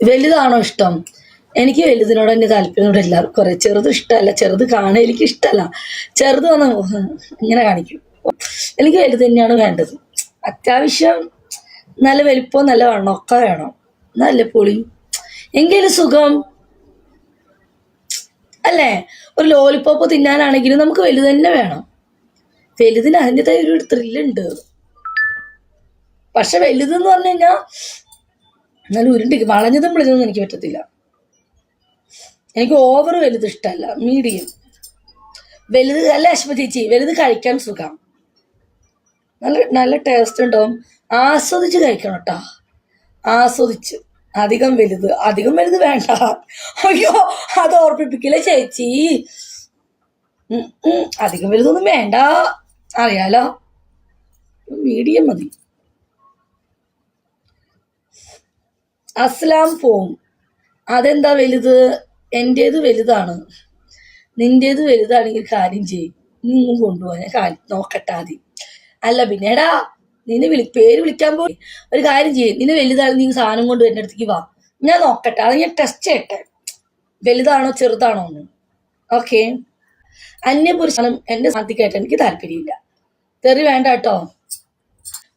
വലുതാണോ ഇഷ്ടം? എനിക്ക് വലുതിനോട് തന്നെ താല്പര്യമുണ്ട് എല്ലാവർക്കും കുറേ ചെറുത് ഇഷ്ടമല്ല. ചെറുത് കാണാൻ എനിക്ക് ഇഷ്ടമല്ല. ചെറുത് വന്ന ഇങ്ങനെ കാണിക്കും. എനിക്ക് വലുത് തന്നെയാണ് വേണ്ടത്. അത്യാവശ്യം നല്ല വലിപ്പം നല്ല വണ്ണമൊക്കെ വേണം. നല്ല പൊളി. എങ്കിലും സുഖം. അല്ലേ? ഒരു ലോലിപ്പോപ്പ് തിന്നാനാണെങ്കിലും നമുക്ക് വലുത് തന്നെ വേണം. വലുതിന് അതിന്റെതായ ഒരു ത്രില്ലുണ്ട് പക്ഷെ വലുതെന്ന് പറഞ്ഞു കഴിഞ്ഞാൽ നല്ല ഉരുണ്ടി വളഞ്ഞതും പിളിഞ്ഞതും എനിക്ക് പറ്റത്തില്ല. എനിക്ക് ഓവർ വലുത് ഇഷ്ടമല്ല. മീഡിയം വലുത് അല്ല അശ്വ ചേച്ചി വലുത് കഴിക്കാൻ സുഖം. നല്ല നല്ല ടേസ്റ്റ് ഉണ്ടാവും. ആസ്വദിച്ച് കഴിക്കണം കേട്ടോ. ആസ്വദിച്ച്. അധികം വലുത്. അധികം വലുത് വേണ്ട. അയ്യോ അത് ഓർപ്പിപ്പിക്കില്ല ചേച്ചി. അധികം വലുതൊന്നും വേണ്ട. അറിയാലോ. മീഡിയം മതി. അസ്ലാം പോവും. അതെന്താ വലുത്? എന്റേത് വലുതാണ്. നിന്റേത് വലുതാണെങ്കിൽ കാര്യം ചെയ്യും. നിന്നും കൊണ്ടുപോകാൻ കാര്യം നോക്കട്ടെ അല്ല പിന്നെടാ നിന്നെ വിളി പേര് വിളിക്കാൻ പോയി. ഒരു കാര്യം ചെയ്യും. നിന്നെ വലുതാണ് നീ സാധനം കൊണ്ട് എന്റെ അടുത്തേക്ക് വാ. ഞാൻ നോക്കട്ടെ. അത് ഞാൻ ടെസ്റ്റ് ചെയ്യട്ടെ. വലുതാണോ ചെറുതാണോ എന്ന്. ഓക്കെ അന്യപുരുഷനും എന്റെ സാധിക്കായിട്ട് എനിക്ക് താല്പര്യമില്ല. തെറി വേണ്ട കേട്ടോ.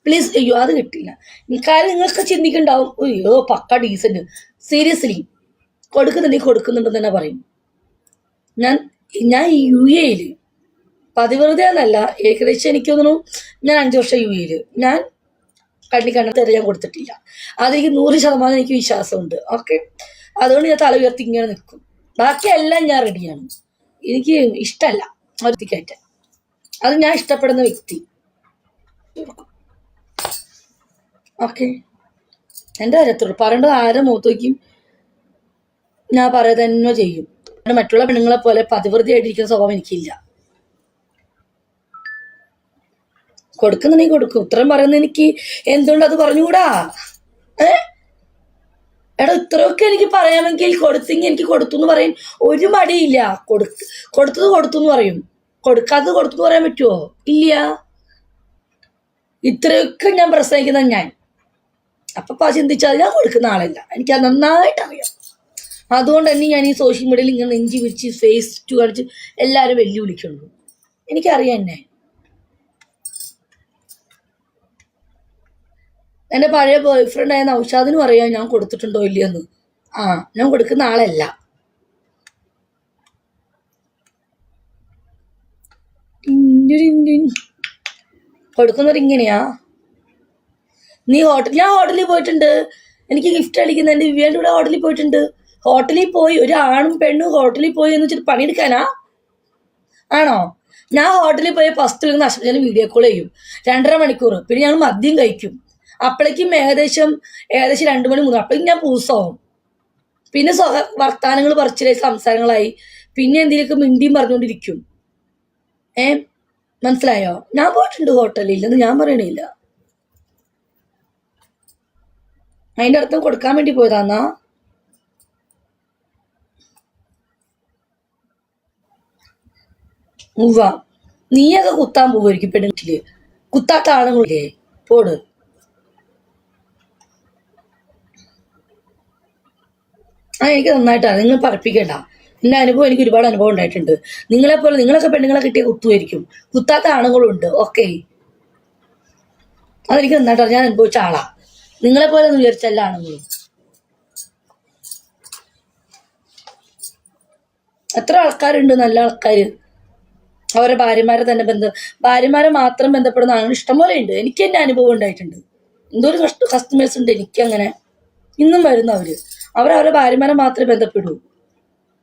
പ്ലീസ് അയ്യോ അത് കിട്ടില്ല. കാര്യം നിങ്ങൾക്ക് ചിന്തിക്കുന്നുണ്ടാവും അയ്യോ പക്ക ഡീസന്റ് സീരിയസ്ലി കൊടുക്കുന്നുണ്ടെങ്കിൽ കൊടുക്കുന്നുണ്ടെന്ന് തന്നെ പറയും. ഞാൻ ഞാൻ യു എയിൽ പതിവെറുതെ എന്നല്ല ഏകദേശം എനിക്ക് തോന്നുന്നു ഞാൻ അഞ്ച് വർഷം യു എയിൽ ഞാൻ കണ്ണി കണ്ണ തെറി ഞാൻ കൊടുത്തിട്ടില്ല. അതെനിക്ക് നൂറ് ശതമാനം എനിക്ക് വിശ്വാസമുണ്ട്. ഓക്കെ? അതുകൊണ്ട് ഞാൻ തല ഉയർത്തി ഇങ്ങനെ നിൽക്കും. ബാക്കിയെല്ലാം ഞാൻ റെഡിയാണ് എനിക്ക് ഇഷ്ടമല്ല ഒരു കയറ്റാൻ അത് ഞാൻ ഇഷ്ടപ്പെടുന്ന വ്യക്തി. ഓക്കെ. എന്റെ കാര്യത്തുള്ളൂ പറയേണ്ടത് ആരെ മൂത്തോക്കും ഞാൻ പറയുക തന്നെ ചെയ്യും. മറ്റുള്ള പെണ്ണുങ്ങളെ പോലെ പതിവൃതിയായിട്ടിരിക്കുന്ന സ്വഭാവം എനിക്കില്ല. കൊടുക്കുന്നുണ്ടെങ്കിൽ കൊടുക്കും. ഉത്തരം പറയുന്ന എനിക്ക് എന്തുകൊണ്ട് അത് പറഞ്ഞുകൂടാ? ഏ? എടാ ഇത്രയൊക്കെ എനിക്ക് പറയാമെങ്കിൽ കൊടുത്തെങ്കിൽ എനിക്ക് കൊടുത്തു എന്ന് പറയും. ഒരു മടിയില്ല. കൊടുക്ക് കൊടുത്തത് കൊടുത്തു എന്ന് പറയും. കൊടുക്കാത്തത് കൊടുത്തു പറയാൻ പറ്റുമോ ഇല്ല. ഇത്രയൊക്കെ ഞാൻ പ്രസംഗിക്കുന്ന ഞാൻ. അപ്പൊ ചിന്തിച്ചാൽ ഞാൻ കൊടുക്കുന്ന ആളല്ല. എനിക്ക് അത് നന്നായിട്ട് അറിയാം. അതുകൊണ്ട് തന്നെ ഞാൻ ഈ സോഷ്യൽ മീഡിയയിൽ ഇങ്ങനെ നെഞ്ചി വിരിച്ച് ഫേസ് ടു കാണിച്ച് എല്ലാവരും വെല്ലുവിളിക്കുള്ളൂ എനിക്കറിയാം എന്നെ. എന്റെ പഴയ ബോയ് ഫ്രണ്ട് ആയ നൗഷാദിനും അറിയാം ഞാൻ കൊടുത്തിട്ടുണ്ടോ ഇല്ലയെന്ന്. ആ ഞാൻ കൊടുക്കുന്ന ആളല്ല. കൊടുക്കുന്നത് ഇങ്ങനെയാ. നീ ഹോട്ടൽ ഞാൻ ഹോട്ടലിൽ പോയിട്ടുണ്ട്. എനിക്ക് ഗിഫ്റ്റ് അടിക്കുന്ന എന്റെ വിവേന്റെ കൂടെ ഹോട്ടലിൽ പോയിട്ടുണ്ട്. ഹോട്ടലിൽ പോയി ഒരു ആണും പെണ്ണും ഹോട്ടലിൽ പോയി എന്ന് വെച്ചിട്ട് പണിയെടുക്കാനാ? ആണോ? ഞാൻ ഹോട്ടലിൽ പോയി ഫസ്റ്റ് നിന്ന് ഞാൻ വീഡിയോ കോൾ ചെയ്യും. രണ്ടര മണിക്കൂർ പിന്നെ ഞങ്ങൾ മദ്യം കഴിക്കും. അപ്പോഴേക്കും ഏകദേശം ഏകദേശം രണ്ടു മണി മൂന്ന് അപ്പോഴേക്കും ഞാൻ പൂസാവും പിന്നെ സ്വഹ വർത്താനങ്ങൾ പറിച്ചിലായി സംസാരങ്ങളായി. പിന്നെ എന്തെങ്കിലുമൊക്കെ മിണ്ടിയും പറഞ്ഞുകൊണ്ടിരിക്കും. ഏ? മനസ്സിലായോ? ഞാൻ പോയിട്ടുണ്ട് ഹോട്ടലിൽ ഇല്ലെന്ന് ഞാൻ പറയണില്ല. അതിന്റെ അർത്ഥം കൊടുക്കാൻ വേണ്ടി പോയതാന്നാ? ഉവ്വ. നീയൊക്കെ കുത്താൻ പോകുമായിരിക്കും പെണ്ണുട്ടിൽ കുത്താത്ത ആണുങ്ങളില്ലേ? പോട്. ആ എനിക്ക് നന്നായിട്ടാണ്. നിങ്ങൾ പറപ്പിക്കണ്ട. എന്റെ അനുഭവം എനിക്ക് ഒരുപാട് അനുഭവം ഉണ്ടായിട്ടുണ്ട്. നിങ്ങളെപ്പോലെ നിങ്ങളൊക്കെ പെണ്ണുങ്ങളെ കിട്ടിയ കുത്തുമായിരിക്കും. കുത്താത്ത ആണുങ്ങളുണ്ട്. ഓക്കെ. അതെനിക്ക് നന്നായിട്ടാണ്. ഞാൻ അനുഭവിച്ച ആളാ നിങ്ങളെപ്പോലെ ഒന്ന് വിചാരിച്ചല്ല ആണുങ്ങളും. എത്ര ആൾക്കാരുണ്ട് നല്ല ആൾക്കാര്. അവരുടെ ഭാര്യമാരെ തന്നെ ബന്ധം ഭാര്യമാരെ മാത്രം ബന്ധപ്പെടുന്ന ആളുകൾ ഇഷ്ടംപോലെ ഉണ്ട്. എനിക്ക് എന്റെ അനുഭവം ഉണ്ടായിട്ടുണ്ട്. എന്തോരം കഷ്ട കസ്റ്റമേഴ്സ് ഉണ്ട് എനിക്കങ്ങനെ. ഇന്നും വരുന്നവര് അവർ അവരുടെ ഭാര്യമാരെ മാത്രമേ ബന്ധപ്പെടൂ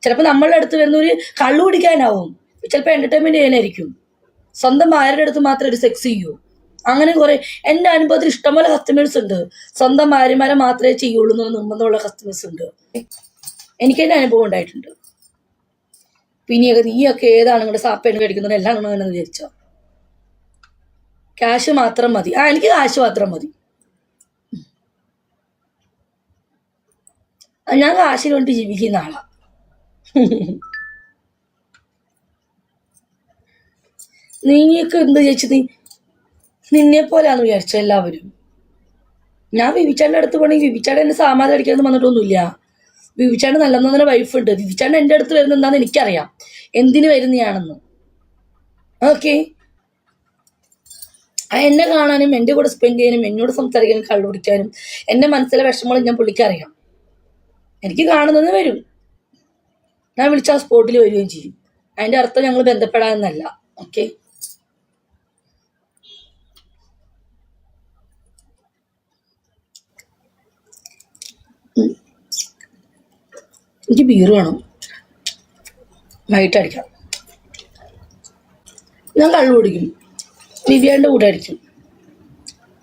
ചിലപ്പോൾ നമ്മളുടെ അടുത്ത് വരുന്ന ഒരു കള്ളു കുടിക്കാനാവും. ചിലപ്പോൾ എന്റർടൈൻമെന്റ് ചെയ്യാനായിരിക്കും. സ്വന്തം ഭാര്യയുടെ അടുത്ത് മാത്രം ഒരു സെക്സ് ചെയ്യൂ അങ്ങനെ കുറെ എന്റെ അനുഭവത്തിൽ ഇഷ്ടംപോലെ കസ്റ്റമേഴ്സ് ഉണ്ട്. സ്വന്തം ഭാര്യമാരെ മാത്രമേ ചെയ്യുള്ളൂ എന്ന് നിർബന്ധമുള്ള കസ്റ്റമേഴ്സ് ഉണ്ട്. എനിക്ക് എന്റെ അനുഭവം ഉണ്ടായിട്ടുണ്ട്. പിന്നെയൊക്കെ നീയൊക്കെ ഏതാണ് നിങ്ങളുടെ സാപ്പേണ് കഴിക്കുന്നത് എല്ലാം അങ്ങനെ വിചാരിച്ചോ. ക്യാഷ് മാത്രം മതി. ആ എനിക്ക് കാശ് മാത്രം മതി. ഞാൻ കാശിന് വേണ്ടി ജീവിക്കുന്ന ആളാ. നീയൊക്കെ എന്ത് ചേച്ചി നീ നിന്നെ പോലാന്ന് വിചാരിച്ച എല്ലാവരും. ഞാൻ വിവിച്ചാന്റെ അടുത്ത് പോകണമെങ്കിൽ വിവിച്ചാണ്ട് എന്നെ സാമാനം അടിക്കാന്ന് വന്നിട്ടൊന്നുമില്ല വിവിച്ചാണ്ട് നല്ല നല്ല വൈഫ് ഉണ്ട്. വിവിച്ചാണ്ട് എന്റെ അടുത്ത് വരുന്ന എന്താണെന്ന് എനിക്കറിയാം. എന്തിന് വരുന്നയാണെന്ന്. ഓക്കെ എന്നെ കാണാനും എന്റെ കൂടെ സ്പെൻഡ് ചെയ്യാനും എന്നോട് സംസാരിക്കാനും കള്ളു പിടിക്കാനും എന്റെ മനസ്സിലെ വിഷമങ്ങൾ ഞാൻ പുള്ളിക്കറിയാം എനിക്ക് കാണുന്നത് വരും. ഞാൻ വിളിച്ച സ്പോട്ടിൽ വരികയും ചെയ്യും. അതിന്റെ അർത്ഥം ഞങ്ങൾ ബന്ധപ്പെടാമെന്നല്ല. ഓക്കെ എനിക്ക് ബീർ വേണം. വൈകിട്ട് അടിക്കാം. ഞാൻ കള്ളു കുടിക്കും. നിവ്യാന്റെ കൂടെ അടിക്കും.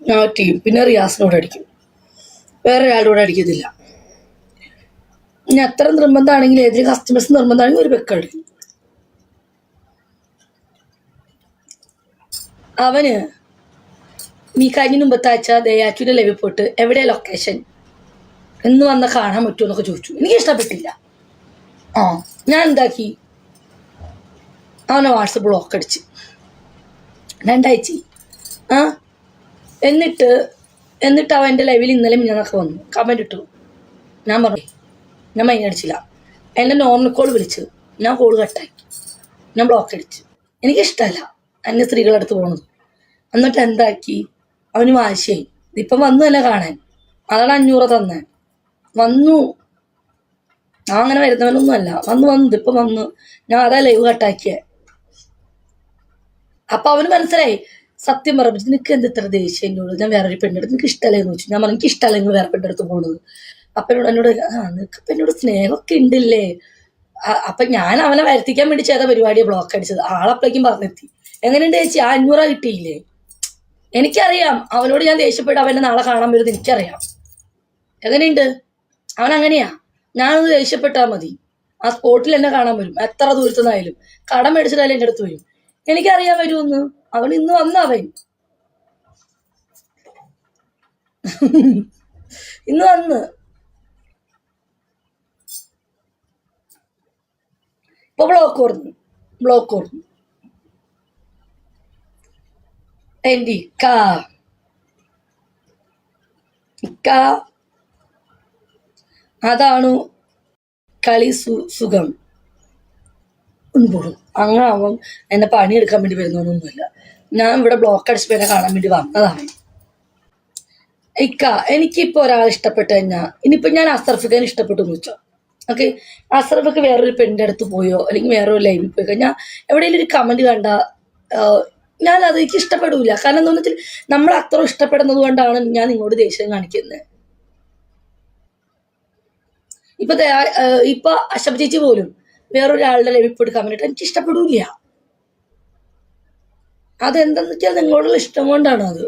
ഞാൻ ഒറ്റയും പിന്നെ റിയാസിന്റെ കൂടെ അടിക്കും. വേറെ ഒരാളുടെ കൂടെ അടിക്കത്തില്ല. ഇനി അത്ര നിർബന്ധമാണെങ്കിൽ ഏതൊരു കസ്റ്റമേഴ്സ് നിർബന്ധമാണെങ്കിൽ ഒരു പെക്ക അടിക്കും. അവന് നീ കഴിഞ്ഞ മുമ്പത്തെ ആഴ്ച ദയാച്ചുവിന്റെ ലഭ്യപ്പെട്ട് എവിടെയാണ് ലൊക്കേഷൻ എന്ന് വന്ന കാണാൻ പറ്റുമോ എന്നൊക്കെ ചോദിച്ചു. എനിക്ക് ഇഷ്ടപ്പെട്ടില്ല. ആ. ഞാൻ എന്താക്കി? അവനെ വാട്സപ്പ് ബ്ലോക്ക് അടിച്ച്. രണ്ടാഴ്ച. ആ? എന്നിട്ട് എന്നിട്ട് അവൻ എന്റെ ലൈവിൽ ഇന്നലെ മിഞ്ഞാന്നൊക്കെ വന്നു. കമന്റ് ഇട്ടു. ഞാൻ പറഞ്ഞു ഞാൻ മൈൻ അടിച്ചില്ല. എന്റെ നോർമൽ കോൾ വിളിച്ചു ഞാൻ കോൾ കട്ടാക്കി ഞാൻ ബ്ലോക്ക് അടിച്ചു. എനിക്കിഷ്ടമല്ല അന്യ സ്ത്രീകളുടെ അടുത്ത് പോകണത് എന്നിട്ട് എന്താക്കി? അവന് വാശിയായി. ഇപ്പം വന്നു തന്നെ കാണാൻ. അതാണ് അഞ്ഞൂറ് തന്നെ. വന്നു. ഞാൻ അങ്ങനെ വരുന്നവനൊന്നും അല്ല വന്ന് വന്നു. ഇപ്പൊ വന്നു. ഞാൻ അതാ ലൈവ് കട്ടാക്കിയേ അപ്പൊ അവന് മനസ്സിലായി. സത്യം പറഞ്ഞു നിനക്ക് എന്ത് ഇത്ര ദേഷ്യം എന്നോട്? ഞാൻ വേറൊരു പെണ്ണെടുത്ത് നിനക്ക് ഇഷ്ടമല്ലേ എന്ന് ചോദിച്ചു. ഞാൻ പറഞ്ഞു എനിക്ക് ഇഷ്ടമല്ല നിങ്ങൾ വേറെ പെണ്ണെടുത്ത് പോണത്. അപ്പൊ എന്നോട് എന്നോട് ആ നിനക്ക് ഇപ്പൊ എന്നോട് സ്നേഹമൊക്കെ ഉണ്ടല്ലേ? അപ്പൊ ഞാൻ അവനെ വരുത്തിക്കാൻ വേണ്ടി ചെയ്ത പരിപാടിയെ ബ്ലോക്ക് അടിച്ചത്. ആളപ്പോഴേക്കും പറഞ്ഞെത്തി. എങ്ങനെയുണ്ട് ചേച്ചി? ആ അഞ്ഞൂറ കിട്ടിയില്ലേ? എനിക്കറിയാം. അവനോട് ഞാൻ ദേഷ്യപ്പെട്ട് അവനെ നാളെ കാണാൻ വരുന്നത് എനിക്കറിയാം. എങ്ങനെയുണ്ട്? അവൻ അങ്ങനെയാ ഞാനൊന്ന് ദേഷ്യപ്പെട്ടാൽ മതി. ആ സ്പോട്ടിൽ എന്നെ കാണാൻ വരും. എത്ര ദൂരത്തുനിന്നായാലും. കടം മേടിച്ചിട്ടായാലും എന്റെ അടുത്ത് വരും. എനിക്കറിയാൻ വരുമെന്ന്. അവൻ ഇന്ന് വന്ന അവൻ. ഇന്ന് വന്ന്. ഇപ്പൊ ബ്ലോക്ക് ഓർന്നു. ബ്ലോക്ക് ഓർന്നു. എന്റെ ഇക്ക. ഇക്ക. അതാണ് കളി സു സുഖം. പോകും അങ്ങനെ ആവുമ്പം എന്നെ പണിയെടുക്കാൻ വേണ്ടി വരുന്നൊന്നുമില്ല ഞാൻ ഇവിടെ ബ്ലോക്ക് അടിച്ച് പോയി കാണാൻ വേണ്ടി വന്നതാണ്. ഇക്ക എനിക്കിപ്പോൾ ഒരാൾ ഇഷ്ടപ്പെട്ട് കഴിഞ്ഞാൽ ഇനിയിപ്പോൾ ഞാൻ അസർഫിക്കാൻ ഇഷ്ടപ്പെട്ടു എന്ന് വെച്ചോ. ഓക്കെ? അസർഫൊക്കെ വേറൊരു പെണ്ണിന്റെ അടുത്ത് പോയോ? അല്ലെങ്കിൽ വേറൊരു ലൈവിൽ പോയി? കഴിഞ്ഞാൽ എവിടെയെങ്കിലും ഒരു കമന്റ് കണ്ട ഞാൻ അത് എനിക്ക് ഇഷ്ടപ്പെടില്ല കാരണം എന്താ വെച്ചാൽ നമ്മൾ അത്ര ഇഷ്ടപ്പെടുന്നത് കൊണ്ടാണ് ഞാൻ നിങ്ങളോട് ദേഷ്യം കാണിക്കുന്നത് ഇപ്പൊ ഇപ്പൊ അശബ് ചേച്ചി പോലും വേറൊരാളുടെ ലഭിപ്പോട്ട് എടുക്കാൻ ഇട്ട് എനിക്ക് ഇഷ്ടപ്പെടില്ല അതെന്തെന്ന് വെച്ചാൽ നിങ്ങളോടുള്ള ഇഷ്ടം കൊണ്ടാണ് അത്